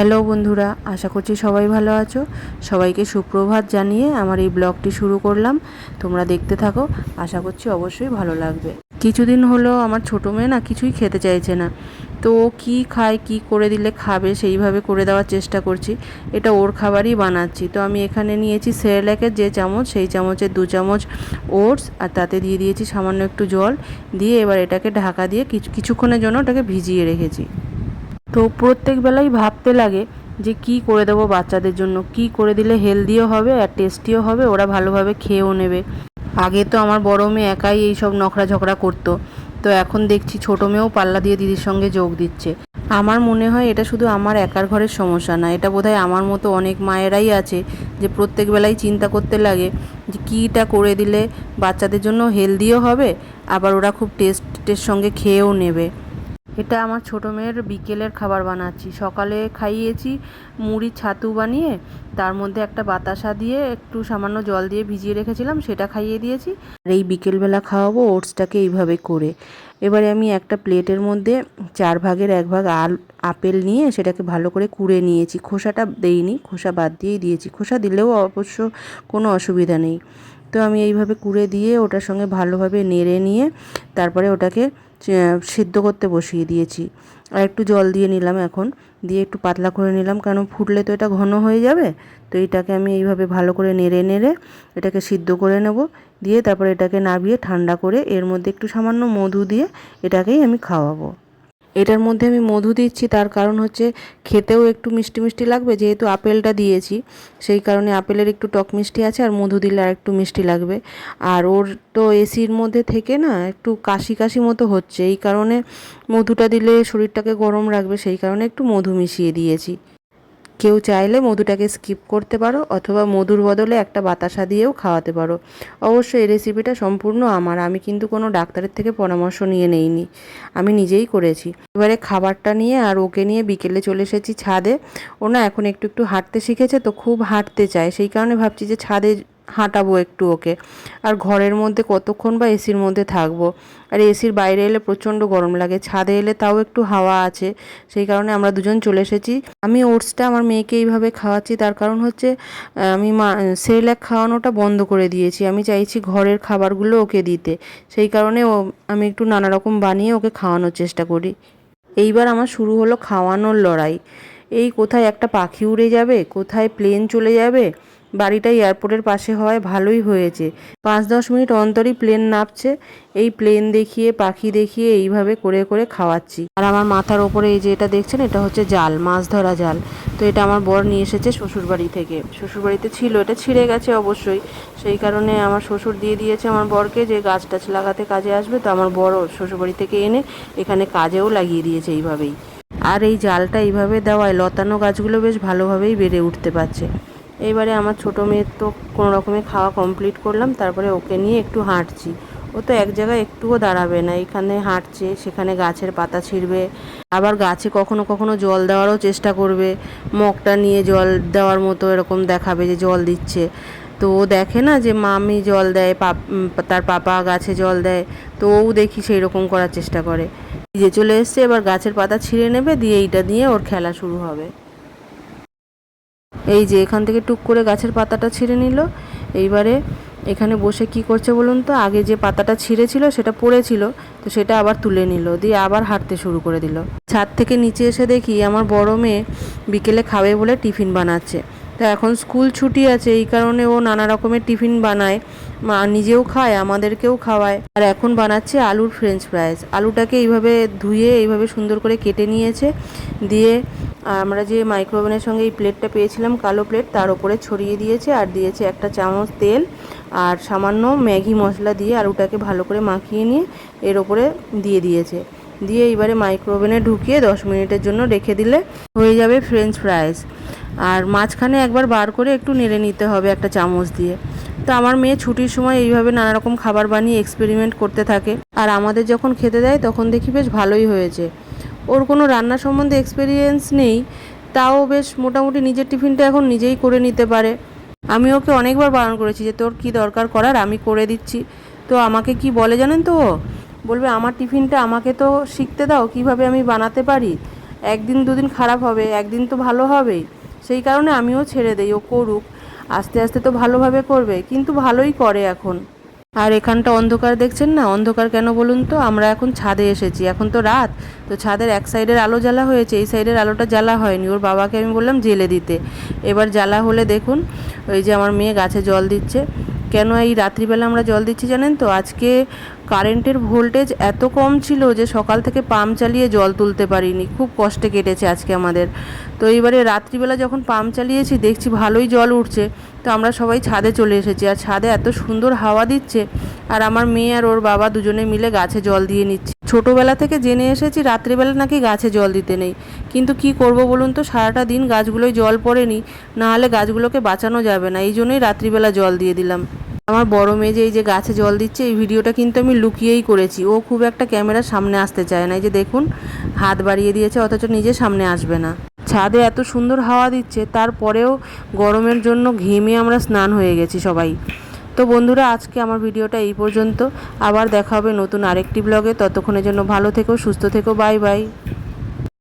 Hello বন্ধুরা, আশা করছি সবাই ভালো আছো। সবাইকে সুপ্রভাত জানিয়ে আমার এই ব্লগটি শুরু করলাম। তোমরা দেখতে থাকো, আশা করছি অবশ্যই ভালো লাগবে। কিছুদিন হলো আমার ছোটো মেয়ে না কিছুই খেতে চাইছে না। তো ও কী খায়, কি করে দিলে খাবে সেইভাবে করে দেওয়ার চেষ্টা করছি। এটা ওর খাবারই বানাচ্ছি। তো আমি এখানে নিয়েছি সেরেলাকের যে চামচ, সেই চামচের দু চামচ ওটস আর তাতে দিয়ে দিয়েছি সামান্য একটু জল। দিয়ে এবার এটাকে ঢাকা দিয়ে কিছু, কিছুক্ষণের জন্য ওটাকে ভিজিয়ে রেখেছি। তো প্রত্যেক বেলাই ভাবতে লাগে যে কি করে দেবো বাচ্চাদের জন্য। কি করে দিলে হেলদিও হবে আর টেস্টিও হবে, ওরা ভালোভাবে খেয়েও নেবে। আগে তো আমার বড় মেয়ে একাই এই সব নখরা ঝগড়া করতো। তো এখন দেখছি ছোটো মেয়েও পাল্লা দিয়ে দিদির সঙ্গে যোগ দিচ্ছে। আমার মনে হয় এটা শুধু আমার একার ঘরের সমস্যা না, এটা বোধহয় আমার মতো অনেক মায়েরাই আছে যে প্রত্যেক বেলায় চিন্তা করতে লাগে যে কীটা করে দিলে বাচ্চাদের জন্য হেলদিও হবে, আবার ওরা খুব টেস্টের সঙ্গে খেয়েও নেবে। এটা আমার ছোটো মেয়ের বিকেলের খাবার বানাচ্ছি। সকালে খাইয়েছি মুড়ি ছাতু বানিয়ে, তার মধ্যে একটা বাতাসা দিয়ে একটু সামান্য জল দিয়ে ভিজিয়ে রেখেছিলাম, সেটা খাইয়ে দিয়েছি। আর এই বিকেলবেলা খাওয়াবো ওটসটাকে এইভাবে করে। এবারে আমি একটা প্লেটের মধ্যে চার ভাগের এক ভাগ আল, আপেল নিয়ে সেটাকে ভালো করে কুড়ে নিয়েছি। খোসাটা দেইনি, খোসা বাদ দিয়েই দিয়েছি। খোসা দিলেও অবশ্য কোনো অসুবিধা নেই। তো আমি এইভাবে কুড়ে দিয়ে ওটার সঙ্গে ভালোভাবে নেড়ে নিয়ে, তারপরে ওটাকে সিদ্ধ করতে বসিয়ে দিয়েছি। আর একটু জল দিয়ে নিলাম এখন। দিয়ে একটু পাতলা করে নিলাম, কারণ ফুটলে তো এটা ঘন হয়ে যাবে। তো এটাকে আমি এইভাবে ভালো করে নেড়ে নেড়ে এটাকে সিদ্ধ করে নেব। দিয়ে তারপর এটাকে নাবিয়ে ঠান্ডা করে এর মধ্যে একটু সামান্য মধু দিয়ে এটাকেই আমি খাওয়াবো। এটার মধ্যে আমি মধু দিচ্ছি, তার কারণ হচ্ছে খেতেও একটু মিষ্টি মিষ্টি লাগবে, যেহেতু আপেলটা দিয়েছি। সেই কারণে আপেলের একটু টক মিষ্টি আছে আর মধু দিলে আর একটু মিষ্টি লাগবে। আর ওর তো এসির মধ্যে থেকে না একটু কাশি কাশি মতো হচ্ছে, এই কারণে মধুটা দিলে শরীরটাকে গরম রাখবে, সেই কারণে একটু মধু মিশিয়ে দিয়েছি। কেউ চাইলে মধুটাকে স্কিপ করতে পারো অথবা মধুর বদলে একটা বাতাসা দিয়েও খাওয়াতে পারো। অবশ্য এই রেসিপিটা সম্পূর্ণ আমার, আমি কিন্তু কোনো ডাক্তারের থেকে পরামর্শ নিয়ে নেইনি। আমি নিজেই করেছি। এবারে খাবারটা নিয়ে আর ওকে নিয়ে বিকেলে চলে এসেছি ছাদে। ও না এখন একটু একটু হাঁটতে শিখেছে, তো খুব হাঁটতে চায়। সেই কারণে ভাবছি যে ছাদে হাঁটাবো একটু ওকে। আর ঘরের মধ্যে কতক্ষণ বা এসির মধ্যে থাকব? আর এসির বাইরে এলে প্রচণ্ড গরম লাগে। ছাদে এলে তাও একটু হাওয়া আছে। সেই কারণে আমরা দুজন চলে এসেছি। আমি ওটসটা আমার মেয়েকে এইভাবে খাওয়াচ্ছি। তার কারণ হচ্ছে আমি মা সেরেলাক খাওয়ানোটা বন্ধ করে দিয়েছি। আমি চাইছি ঘরের খাবারগুলো ওকে দিতে। সেই কারণে ও, আমি একটু নানা রকম বানিয়ে ওকে খাওয়ানোর চেষ্টা করি। এইবার আমার শুরু হলো খাওয়ানোর লড়াই। এই কোথায় একটা পাখি উড়ে যাবে? কোথায় প্লেন চলে যাবে? বাড়িটা এয়ারপোর্টের পাশে হওয়ায় ভালোই হয়েছে। পাঁচ দশ মিনিট অন্তরই প্লেন নামছে এই প্লেন দেখিয়ে, পাখি দেখিয়ে এইভাবে করে করে খাওয়াচ্ছি। আর আমার মাথার ওপরে এই যে এটা দেখছেন, এটা হচ্ছে জাল, মাছ ধরা জাল। তো এটা আমার বর নিয়ে এসেছে শ্বশুরবাড়ি থেকে। শ্বশুরবাড়িতে ছিল, এটা ছিঁড়ে গেছে অবশ্যই। সেই কারণে আমার শ্বশুর দিয়ে দিয়েছে আমার বরকে যে গাছ টাছ লাগাতে কাজে আসবে, তো আমার বড় শ্বশুরবাড়ি থেকে এনে এখানে কাজেও লাগিয়ে দিয়েছে এইভাবেই। আর এই জালটা এইভাবে দেওয়ায় লতানো গাছগুলো বেশ ভালোভাবেই বেড়ে উঠতে পারছে। এইবারে আমার ছোটো মেয়ের তো কোনো রকমে খাওয়া কমপ্লিট করলাম, তারপরে ওকে নিয়ে একটু হাঁটছি। ও তো এক জায়গায় একটুও দাঁড়াবে না, এখানে হাঁটছে, সেখানে গাছের পাতা ছিঁড়বে। আবার গাছে কখনো কখনো জল দেওয়ারও চেষ্টা করবে, মগটা নিয়ে জল দেওয়ার মতো এরকম দেখাবে যে জল দিচ্ছে। তো ও দেখে না যে মামি জল দেয় পাপ তার পাপা গাছে জল দেয়, তো ও দেখি সেই রকম করার চেষ্টা করে। যে চলে এসছে, এবার গাছের পাতা ছিঁড়ে নেবে, দিয়ে এইটা দিয়ে ওর খেলা শুরু হবে। এই যে এখান থেকে টুক করে গাছের পাতাটা ছিঁড়ে নিল। এইবারে এখানে বসে কি করছে বলুন তো? আগে যে পাতাটা ছিঁড়েছিল সেটা পড়েছিল, তো সেটা আবার তুলে নিল, দিয়ে আবার হাঁটতে শুরু করে দিল। ছাদ থেকে নিচে এসে দেখি আমার বড় মেয়ে বিকেলে খাবে বলে টিফিন বানাচ্ছে। তো এখন স্কুল ছুটি আছে, এই কারণে ও নানা রকমের টিফিন বানায়। মা নিজেও খায়, আমাদেরকেও খাওয়ায়। আর এখন বানাচ্ছে আলুর ফ্রেঞ্চ ফ্রাইজ আলুটাকে এইভাবে ধুয়ে, এইভাবে সুন্দর করে কেটে নিয়েছে। দিয়ে আমরা যে মাইক্রোওভেনের সঙ্গে এই প্লেটটা পেয়েছিলাম, কালো প্লেট তার উপরে ছড়িয়ে দিয়েছে আর দিয়েছে একটা চামচ তেল আর সামান্য ম্যাগি মশলা দিয়ে আলুটাকে ভালো করে মাখিয়ে নিয়ে এর ওপরে দিয়ে দিয়েছে। দিয়ে এবারে মাইক্রোওভেনে ঢুকিয়ে দশ মিনিটের জন্য রেখে দিলে হয়ে যাবে ফ্রেঞ্চ ফ্রাইজ আর মাঝখানে একবার বার করে একটু নেড়ে নিতে হবে একটা চামচ দিয়ে। তো আমার মেয়ে ছুটির সময় এইভাবে নানা রকম খাবার বানিয়ে এক্সপেরিমেন্ট করতে থাকে। আর আমাদের যখন খেতে দেয় তখন দেখি বেশ ভালোই হয়েছে। ওর কোনো রান্না সম্বন্ধে এক্সপিরিয়েন্স নেই, তাও বেশ মোটামুটি নিজের টিফিনটা এখন নিজেই করে নিতে পারে। আমি ওকে অনেকবার বারণ করেছি যে, তোর কি দরকার করার? আমি করে দিচ্ছি। তো আমাকে কি বলে জানেন তো বলবে, আমার টিফিনটা আমাকে তো শিখতে দাও, কীভাবে আমি বানাতে পারি? একদিন দুদিন খারাপ হবে, একদিন তো ভালো হবেই। সেই কারণে আমিও ছেড়ে দেই, ও করুক। আস্তে আস্তে তো ভালোভাবে করবে, কিন্তু ভালোই করে এখন। আর এখানটা অন্ধকার দেখছেন না? অন্ধকার কেন বলুন তো? আমরা এখন ছাদে এসেছি, এখন তো রাত। তো ছাদের এক সাইডের আলো জ্বালা হয়েছে, এই সাইডের আলোটা জ্বালা হয়নি। ওর বাবাকে আমি বললাম, জেলে দিতে। এবার জ্বালা হলে দেখুন, ওই যে আমার মেয়ে গাছে জল দিচ্ছে। কেন এই রাত্রিবেলা আমরা জল দিচ্ছি জানেন তো? আজকে কারেন্টের ভোল্টেজ এত কম ছিল যে সকাল থেকে পাম্প চালিয়ে জল তুলতে পারিনি। খুব কষ্টে কেটেছে আজকে আমাদের। তো এইবারে রাত্রিবেলা যখন পাম্প চালিয়েছি, দেখছি ভালোই জল উঠছে। তো আমরা সবাই ছাদে চলে এসেছি। আর ছাদে এত সুন্দর হাওয়া দিচ্ছে, আর আমার মেয়ে আর ওর বাবা দুজনে মিলে গাছে জল দিয়ে নিচ্ছে। ছোটোবেলা থেকে জেনে এসেছি রাত্রিবেলা নাকি গাছে জল দিতে নেই। কিন্তু কি করব বলুন তো? সারাটা দিন গাছগুলোয় জল পড়েনি, না হলে গাছগুলোকে বাঁচানো যাবে না। এই জন্যই রাত্রিবেলা জল দিয়ে দিলাম। আমার বড় মেয়ে যে এই যে গাছে জল দিচ্ছে, এই ভিডিওটা কিন্তু আমি লুকিয়েই করেছি। ও খুব একটা ক্যামেরার সামনে আসতে চায় না। এই যে দেখুন, হাত বাড়িয়ে দিয়েছে, অথচ নিজে সামনে আসবে না। ছাদে এত সুন্দর হাওয়া দিচ্ছে, তারপরেও গরমের জন্য ঘেমে আমরা স্নান হয়ে গেছি সবাই। তো বন্ধুরা, আজকে আমার ভিডিওটা এই পর্যন্ত। আবার দেখা হবে নতুন আরেকটি ব্লগে ততক্ষণের জন্য ভালো থেকো, সুস্থ থেকো, বাই বাই।